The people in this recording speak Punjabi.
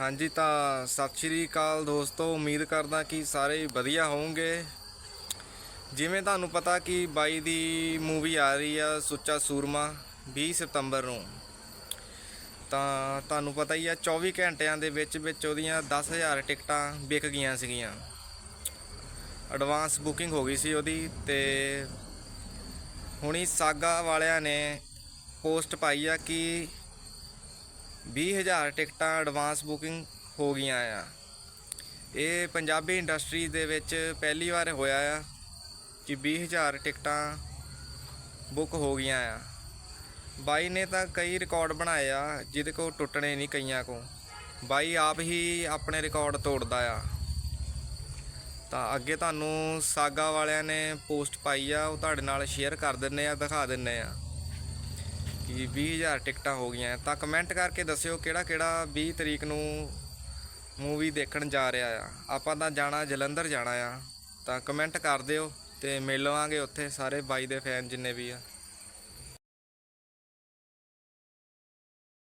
ਹਾਂਜੀ, ਤਾਂ ਸਤਿ ਸ਼੍ਰੀ ਅਕਾਲ ਦੋਸਤੋ। ਉਮੀਦ ਕਰਦਾ ਕਿ ਸਾਰੇ ਵਧੀਆ ਹੋਵੋਗੇ। ਜਿਵੇਂ ਤੁਹਾਨੂੰ ਪਤਾ ਕਿ ਬਾਈ ਦੀ ਮੂਵੀ ਆ ਰਹੀ ਆ ਸੁੱਚਾ ਸੂਰਮਾ 20 ਸਤੰਬਰ ਨੂੰ। ਤਾਂ ਤੁਹਾਨੂੰ ਪਤਾ ਹੀ ਆ 24 ਘੰਟਿਆਂ ਦੇ ਵਿੱਚ ਵਿੱਚ ਉਹਦੀਆਂ 10000 ਟਿਕਟਾਂ ਵਿਕ ਗਈਆਂ ਸੀਗੀਆਂ। ਐਡਵਾਂਸ ਬੁਕਿੰਗ ਹੋ ਗਈ ਸੀ ਉਹਦੀ ਤੇ ਹੁਣੀ ਸਾਗਾ ਵਾਲਿਆਂ ਨੇ ਪੋਸਟ ਪਾਈ ਆ ਕਿ 20000 ਟਿਕਟਾਂ ਐਡਵਾਂਸ ਬੁਕਿੰਗ ਹੋ ਗਈਆਂ ਆ। ਇਹ ਪੰਜਾਬੀ ਇੰਡਸਟਰੀ ਦੇ ਵਿੱਚ ਪਹਿਲੀ ਵਾਰ ਹੋਇਆ ਆ ਕਿ 20000 ਟਿਕਟਾਂ ਬੁੱਕ ਹੋ ਗਈਆਂ ਆ। ਬਾਈ ਨੇ ਤਾਂ ਕਈ ਰਿਕਾਰਡ ਬਣਾਏ ਆ, ਜਿਹਦੇ ਕੋ ਟੁੱਟਣੇ ਨਹੀਂ ਕਈਆਂ ਕੋ ਬਾਈ ਆਪ ਹੀ ਆਪਣੇ ਰਿਕਾਰਡ ਤੋੜਦਾ ਆ। ਤਾਂ ਅੱਗੇ ਤੁਹਾਨੂੰ ਸਾਗਾ ਵਾਲਿਆਂ ਨੇ ਪੋਸਟ ਪਾਈ ਆ, ਉਹ ਤੁਹਾਡੇ ਨਾਲ ਸ਼ੇਅਰ ਕਰ ਦਿੰਨੇ ਆ, ਦਿਖਾ ਦਿੰਨੇ ਆ। ਕਿ 20000 ਟਿਕਟਾਂ ਹੋ ਗਈਆਂ ਤਾਂ ਕਮੈਂਟ ਕਰਕੇ ਦੱਸਿਓ ਕਿਹੜਾ ਕਿਹੜਾ 20 ਤਰੀਕ ਨੂੰ ਮੂਵੀ ਦੇਖਣ ਜਾ ਰਿਹਾ ਆ। ਆਪਾਂ ਤਾਂ ਜਾਣਾ ਜਲੰਧਰ ਜਾਣਾ ਆ, ਤਾਂ ਕਮੈਂਟ ਕਰ ਦਿਓ ਤੇ ਮਿਲਾਂਗੇ ਉੱਥੇ ਸਾਰੇ ਬਾਈ ਦੇ ਫੈਨ ਜਿੰਨੇ ਵੀ ਆ।